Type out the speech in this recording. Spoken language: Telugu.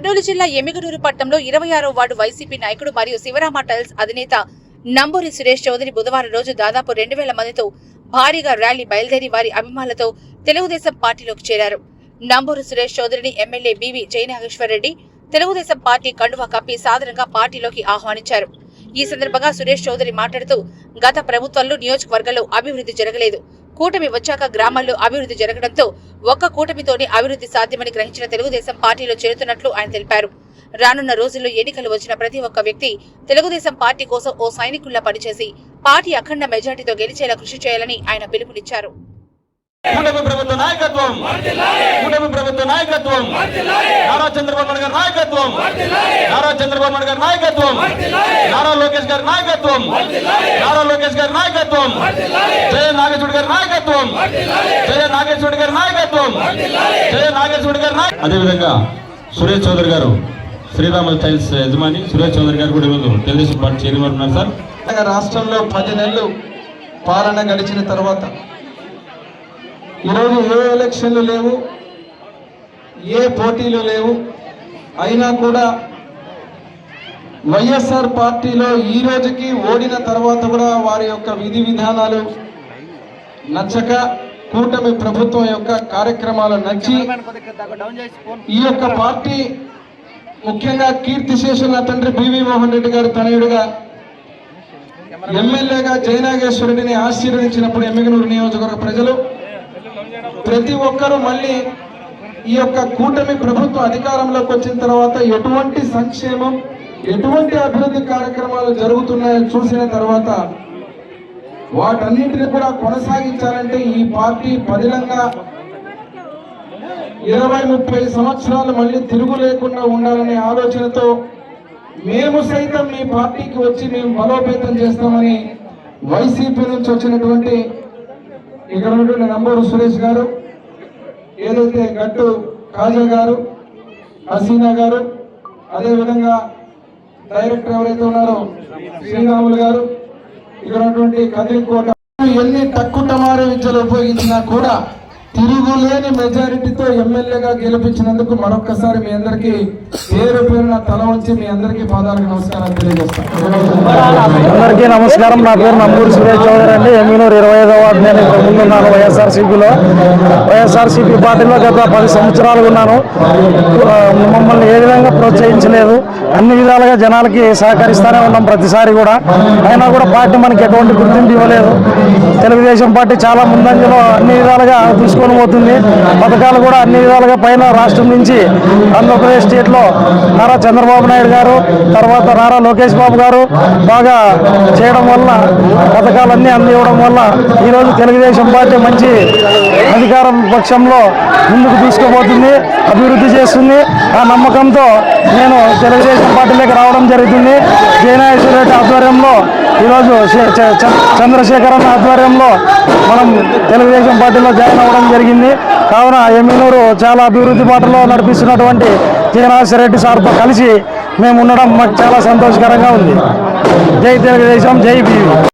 కర్నూలు జిల్లా ఎమ్మిగనూరు పట్టణంలో ఇరవై ఆరో వార్డు వైసీపీ నాయకుడు మరియు శివరామ టైల్స్ అధినేత నంబూరి సురేష్ చౌదరి బుధవారం రోజు దాదాపు రెండు వేల మందితో భారీగా ర్యాలీ బయలుదేరి వారి అభిమానులతో తెలుగుదేశం పార్టీలోకి చేరారు. నంబూరి సురేష్ చౌదరిని MLA BV Jayanageswar Reddy Telugu Desam party కండువా కప్పి సాధారణంగా పార్టీలోకి ఆహ్వానించారు. ఈ సందర్భంగా సురేష్ చౌదరి మాట్లాడుతూ గత ప్రభుత్వంలో నియోజకవర్గంలో అభివృద్ధి జరగలేదు. కూటమి వచ్చాక గ్రామాల్లో అభివృద్ధి జరగడంతో ఒక్క కూటమితోనే అభివృద్ధి సాధ్యమని గ్రహించిన తెలుగుదేశం పార్టీలో చేరుతున్నట్లు ఆయన తెలిపారు. రానున్న రోజుల్లో ఎన్నికలు వచ్చిన ప్రతి ఒక్క వ్యక్తి తెలుగుదేశం పార్టీ కోసం ఓ సైనికుల్లా పనిచేసి పార్టీ అఖండ మెజార్టీతో గెలిచేలా కృషి చేయాలని ఆయన పిలుపునిచ్చారు. కూటమి ప్రభుత్వ నాయకత్వం. కూటమి ప్రభుత్వ నాయకత్వం. నారా చంద్రబాబు నాయుడు గారి నాయకత్వం. నారా చంద్రబాబు నాయుడు గారి నాయకత్వం. నారా లోకేష్ గారి నాయకత్వం. నారా లోకేష్ గారి నాయకత్వం. జయ నాగేశ్వరుడు గారి నాయకత్వం. జయ నాగేశ్వరుడు గారి నాయకత్వం. జయ నాగేశ్వరుడు గారి నాయ అదేవిధంగా సురేష్ చౌదరి గారు శ్రీరామ టైల్స్ యజమాని సురేష్ చౌదరి గారు కూడా ఈరోజు తెలుగుదేశం పార్టీ చైర్మన్ ఉన్నారు సార్. రాష్ట్రంలో పది నెలలు పాలన గడిచిన తర్వాత ఈరోజు ఏ ఎలక్షన్లు లేవు ఏ పోటీలు లేవు అయినా కూడా వైఎస్ఆర్ పార్టీలో ఈ రోజుకి ఓడిన తర్వాత కూడా వారి యొక్క విధి విధానాలు నచ్చక కూటమి ప్రభుత్వం యొక్క కార్యక్రమాలు నచ్చి ఈ యొక్క పార్టీ ముఖ్యంగా కీర్తిశేషుల తండ్రి బివి మోహన్ రెడ్డి గారు తనయుడుగా ఎమ్మెల్యేగా జయనాగేశ్వరుడిని ఆశీర్వదించినప్పుడు ఎమ్మిగనూరు నియోజకవర్గ ప్రజలు ప్రతి ఒక్కరూ మళ్ళీ ఈ యొక్క కూటమి ప్రభుత్వం అధికారంలోకి వచ్చిన తర్వాత ఎటువంటి సంక్షేమం ఎటువంటి అభివృద్ధి కార్యక్రమాలు జరుగుతున్నాయో చూసిన తర్వాత వాటన్నింటిని కూడా కొనసాగించాలంటే ఈ పార్టీ పదిలంగా ఇరవై ముప్పై సంవత్సరాలు మళ్ళీ తిరుగు లేకుండా ఉండాలనే ఆలోచనతో మేము సైతం మీ పార్టీకి వచ్చి మేము బలోపేతం చేస్తామని వైసీపీ నుంచి వచ్చినటువంటి ఇక్కడ ఉన్నటువంటి నంబూరు సురేష్ గారు ఏదైతే గట్టు కాజా గారు హసీనా గారు అదేవిధంగా డైరెక్టర్ ఎవరైతే ఉన్నారో శ్రీరాములు గారు ఇక్కడ ఉన్నటువంటి కదిరికోట ఎన్ని తక్కుటమారు విద్యలు ఉపయోగించినా కూడా తిరుగులేని మెజారిటీతో ఎమ్మెల్యేగా గెలిపించినందుకు మరొక్కసారి మీ అందరికీ పేరు పేరున తల వంచి మీ అందరికీ పాదాలకు నమస్కారాలు తెలియజేస్తాను నమస్కారం. నా పేరు నంబూరి సురేష్ చౌదరి అండి. ఎమ్మినూరు ఇరవై ఐదవ వార్డు నేను ఇక్కడ ముందున్నాను వైఎస్ఆర్సీపీలో. వైఎస్ఆర్సీపీ పార్టీలో గత పది సంవత్సరాలు ఉన్నాను. మమ్మల్ని ఏ విధంగా ప్రోత్సహించలేదు. అన్ని విధాలుగా జనాలకి సహకరిస్తూనే ఉన్నాం ప్రతిసారి కూడా. అయినా కూడా పార్టీ మనకి ఎటువంటి గుర్తింపు ఇవ్వలేదు. తెలుగుదేశం పార్టీ చాలా ముందంజలో అన్ని విధాలుగా తీసుకొని పోతుంది పథకాలు కూడా అన్ని విధాలుగా పైన రాష్ట్రం నుంచి ఆంధ్రప్రదేశ్ స్టేట్లో నారా చంద్రబాబు నాయుడు గారు తర్వాత నారా లోకేష్ బాబు గారు బాగా చేయడం వల్ల పథకాలన్నీ అందివ్వడం వల్ల ఈరోజు తెలుగుదేశం పార్టీ మంచి అధికారం పక్షంలో ముందుకు తీసుకుపోతుంది అభివృద్ధి చేస్తుంది. ఆ నమ్మకంతో నేను తెలుగుదేశం పార్టీలోకి రావడం జరుగుతుంది. జయనాయేశ్వర రెడ్డి ఆధ్వర్యంలో ఈరోజు చ- చ- చంద్రశేఖరన్ ఆధ్వర్యంలో మనం తెలుగుదేశం పార్టీలో జాయిన్ అవ్వడం జరిగింది. కావున ఎమ్మెల్యూరు చాలా అభివృద్ధి బాటలో నడిపిస్తున్నటువంటి జగనాథ్ రెడ్డి సార్తో కలిసి మేము ఉండడం మాకు చాలా సంతోషకరంగా ఉంది. జై తెలుగుదేశం జై బీవీ